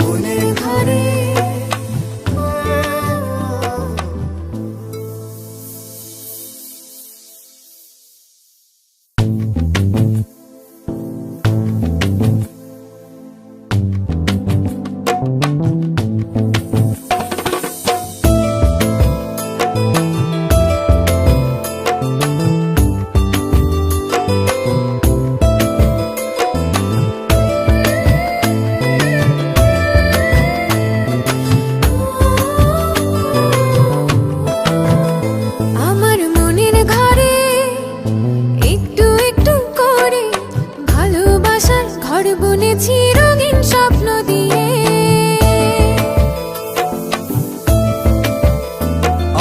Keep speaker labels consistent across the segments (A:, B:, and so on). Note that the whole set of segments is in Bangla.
A: মনে ধরে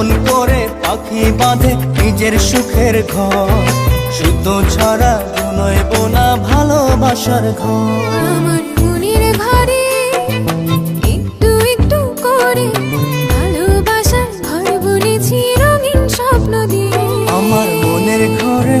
B: যেমন করে পাখি বাঁধে নিজের সুখের ঘর।
A: শুধু ছাড়া নয় বোনা ভালোবাসার ঘর।
B: আমার মনের ঘরে একটু একটু করে ভালোবাসার ঘর বুনেছি রঙিন স্বপ্ন দিয়ে।
A: আমার মনের ঘরে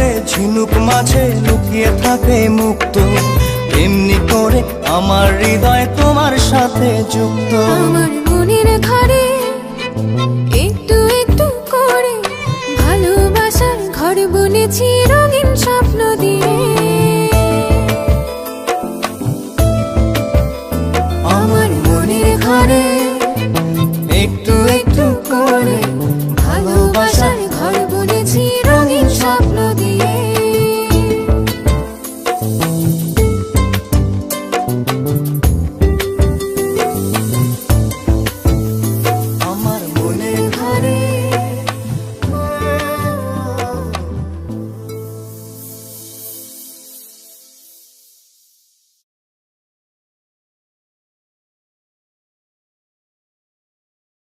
B: করে ঝিনুক মাঝে লুকিয়ে থাকে মুক্ত। এমনি করে আমার হৃদয় তোমার সাথে যুক্ত।
A: আমার মনের ঘরে